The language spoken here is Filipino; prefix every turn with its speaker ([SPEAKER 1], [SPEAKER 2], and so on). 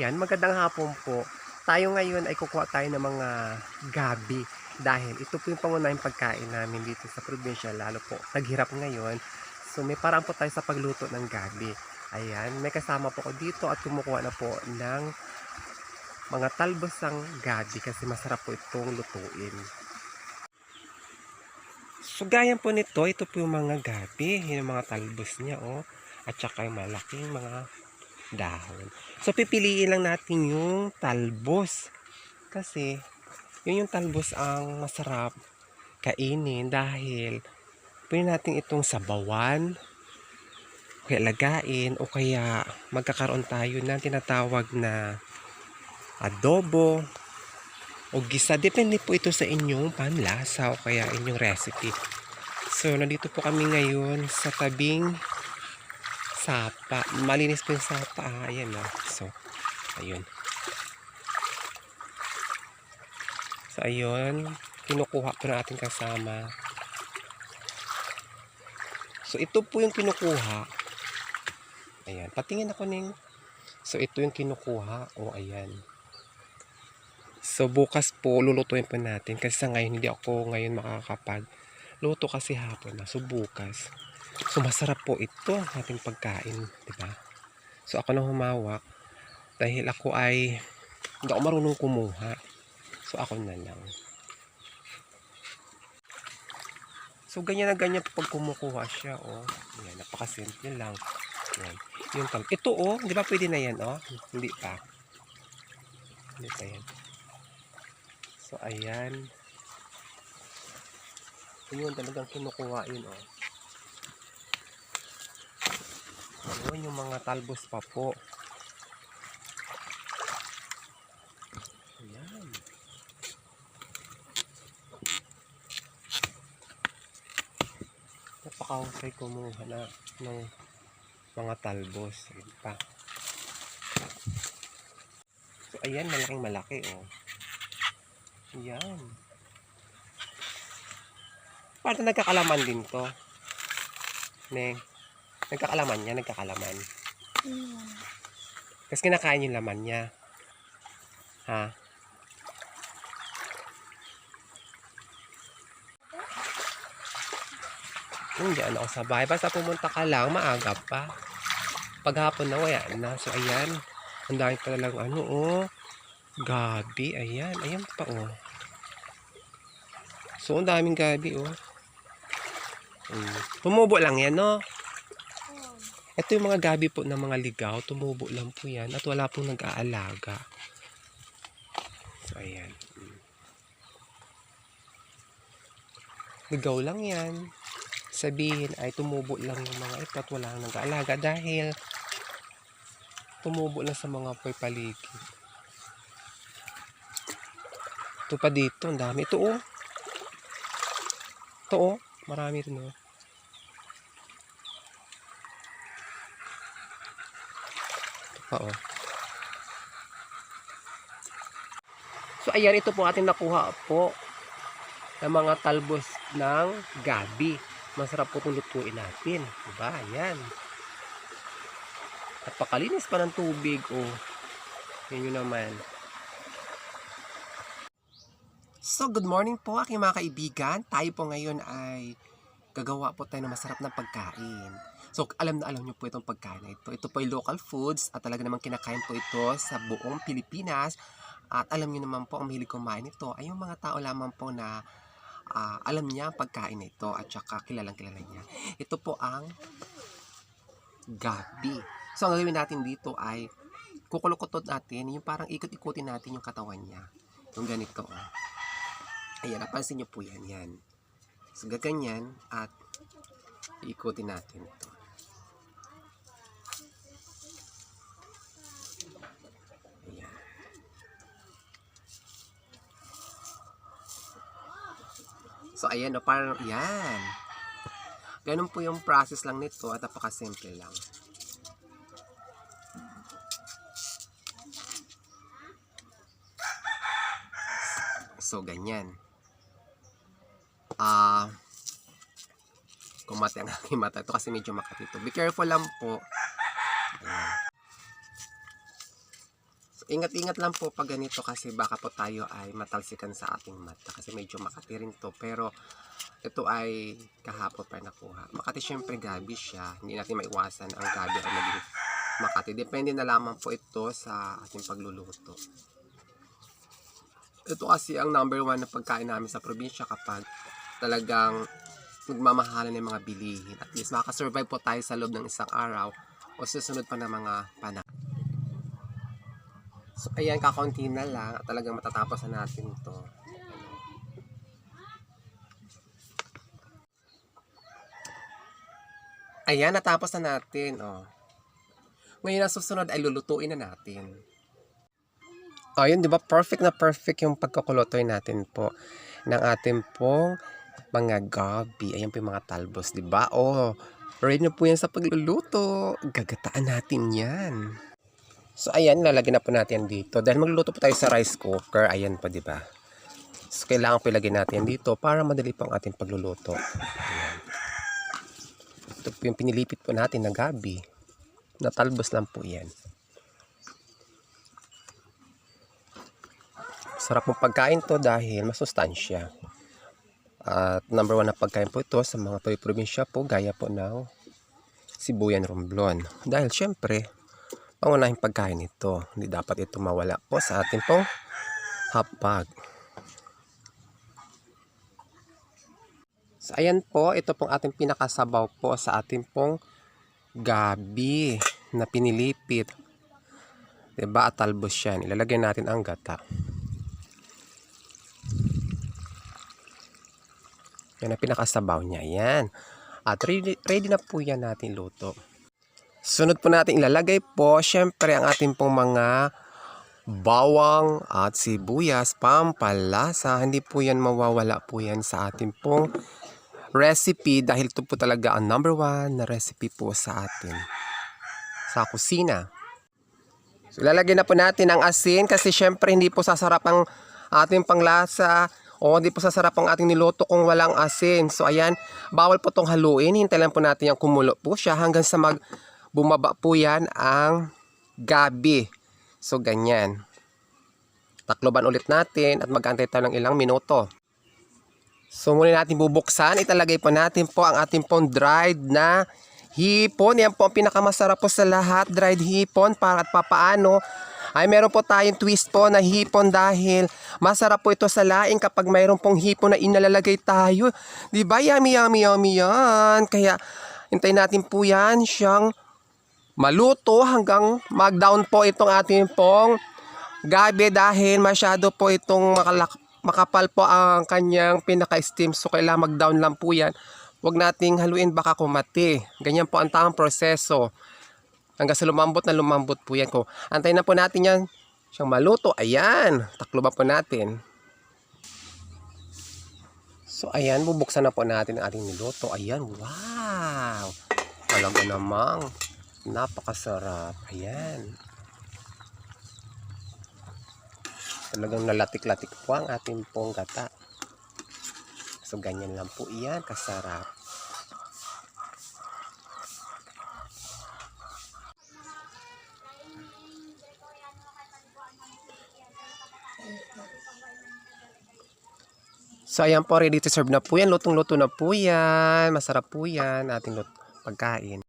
[SPEAKER 1] ayan, magandang hapon po. Tayo ngayon ay kukuha tayo ng mga gabi dahil ito po yung pangunahing pagkain namin dito sa probinsya, lalo po naghirap ngayon. So may paraan po tayo sa pagluto ng gabi. Ayan, may kasama po ko dito at kumukuha na po ng mga talbos ng gabi kasi masarap po itong lutuin. So gaya po nito, ito po yung mga gabi, yung mga talbos niya oh, at saka yung malaking mga dahon. So pipiliin lang natin yung talbos kasi yun yung talbos ang masarap kainin dahil pwede natin itong sabawan o kaya lagain o kaya magkakaroon tayo ng tinatawag na adobo o gisa. Depende po ito sa inyong panlasa o kaya inyong recipe. So, nandito po kami ngayon sa tabing sapa. Malinis po yung sapa. Ah, ayan na. So, ayun. So, ayun. Kinukuha po ng ating kasama. So, ito po yung kinukuha. Ayan. Patingin ako ning. So, ito yung kinukuha. O, ayan. So, bukas po, lulutuin po natin. Kasi sa ngayon, hindi ako ngayon makakapag luto kasi hapon na. So, bukas. So, masarap po ito ating pagkain. di ba? So, ako nang humawak. Dahil ako ay hindi ako marunong kumuha. So, ako na lang. So, ganyan na ganyan pag kumukuha siya, oh. Yan, napakasimple lang. Yan. Yung tal Ito, oh, di ba pwede na yan, oh? Hindi pa. Hindi pa yan. So, ayan. Yun, talagang kinukuha yun, oh. Ayun, yung mga talbos pa po. Ayan. Napakahusay kumuha na ng mga talbos. Ayun pa. So, ayan, malaking malaki, oh. Ayan. Parang nagkakalaman din to. Neng. Nagkakalaman niya, nagkakalaman. Kasi kinakain yung laman niya. Ha? Hindi, ano ako sa bahay. Basta pumunta ka lang, maaga pa. Paghapon na, wala na. So, ayan. Ang dami pa lang, ano, oh. Gabi, ayan. Ayan pa, oh. So, ang daming gabi, oh. Mm. Tumubo lang yan, no? Ito yung mga gabi po ng mga ligaw. Tumubo lang po yan. At wala pong nag-aalaga. So, ayan. Ligaw lang yan. Sabihin ay tumubo lang yung mga ito at wala nang nag-aalaga dahil tumubo lang sa mga poy paligid. Ito pa dito. Ang dami. Ito, oh. Ito, oh. Marami rin, oh. Oh. So, ayan, ito po ating nakuha po ng mga talbos ng gabi. Masarap po itong lutuin natin. Diba? Ayan. At pakalinis pa ng tubig, oh. Yan yun naman. So, good morning po aking mga kaibigan. Tayo po ngayon ay gagawa po tayo ng masarap na pagkain. So, alam na alam nyo po itong pagkain na ito. Ito po ay local foods at talaga namang kinakain po ito sa buong Pilipinas. At alam nyo naman po, ang mahilig kumain ito ay yung mga tao lamang po na ah, alam niya ang pagkain na ito at saka kilalang kilala niya. Ito po ang gabi. So, ang gagawin natin dito ay kukulukotot natin, yung parang ikot-ikutin natin yung katawan niya. Yung ganito. Oh. Ayan, napansin nyo po yan. Yan. So, gaganyan at ikutin natin ito. Ayan. So, ayan, o, parang, yan. Ganun po yung process lang nito at napakasimple lang. So, ganyan. Ah, kumati ang aking mata. Ito kasi medyo makati ito. Be careful lang po. Ingat-ingat lang po pag ganito kasi baka po tayo ay matalsikan sa ating mata kasi medyo makati rin to. Pero ito ay kahapon pa nakuha. Makati syempre gabi siya. Hindi natin maiwasan ang gabi ay maging makati. Depende na lamang po ito sa ating pagluluto. Ito kasi ang number one na pagkain namin sa probinsya kapag talagang nagmamahalan ng mga bilihin. At least makasurvive po tayo sa loob ng isang araw o susunod pa ng mga panahon. So, ayan, kakaunti na lang. At talagang matatapos na natin to. Ayan, natapos na natin. Oh. Ngayon, ang susunod ay lulutuin na natin. Ayun, di ba? Perfect na perfect yung pagkakulutoy natin po ng ating pong mga gabi. Ayan po yung mga talbos, di ba? Oh, ready na po yan sa pagluluto. Gagataan natin yan. So, ayan, lalagyan na po natin dito. Dahil magluluto po tayo sa rice cooker, ayan po, di ba? So, kailangan po ilagay natin dito para madali po ang ating pagluluto. Ayan. Ito po yung pinilipit po natin na gabi. Natalbos lang po yan. Sarap mong pagkain to dahil masustansya. At number one na pagkain po ito sa mga probinsya po, gaya po ng Sibuyan Romblon. Dahil syempre, pangunahing pagkain ito. Hindi dapat ito mawala po sa ating pong hapag. So, ayan po, ito pong ating pinakasabaw po sa ating pong gabi na pinilipit. Diba? At talbos yan. Ilalagay natin ang gata. Yan ang pinakasabaw niya. Yan. At ready, ready na po yan natin luto. Sunod po natin ilalagay po, syempre ang ating pong mga bawang at sibuyas, pampalasa. Hindi po yan mawawala po yan sa ating pong recipe dahil ito po talaga ang number one na recipe po sa atin sa kusina. So, ilalagay na po natin ang asin kasi syempre hindi po sasarap ang ating panglasa o hindi po sasarap ang ating niluto kung walang asin. So ayan, bawal po tong haluin. Hintay lang po natin yung kumulo po siya hanggang sa mag bumaba po yan ang gabi. So ganyan. Takloban ulit natin at mag-antay tayo ng ilang minuto. So muna natin bubuksan, italagay po natin po ang ating pong dried na hipon. Yan po ang pinakamasarap po sa lahat, dried hipon para at papaano ay meron po tayong twist po na hipon dahil masarap po ito sa laing kapag mayroon pong hipon na inalalagay tayo. Ba? Yummy, yummy, yummy yan. Kaya hintayin natin po yan siyang maluto hanggang mag-down po itong ating pong gabi dahil masyado po itong makalak makapal po ang kanyang pinaka-steam so kailangan mag-down lang po yan. Huwag nating haluin baka kumati. Ganyan po ang tamang proseso. Hanggang sa lumambot na lumambot po yan ko. Antayin na po natin yan siyang maluto. Ayan. Takloban po natin. So ayan, bubuksan na po natin ang ating niluto. Ayan, wow! Talaga namang napakasarap. Ayan. Talagang nalatik-latik po ang ating pong gata. So ganyan lang po iyan, kasarap. So ayan po, ready to serve na po yan. Lutong-luto na po yan. Masarap po yan. Ating pagkain.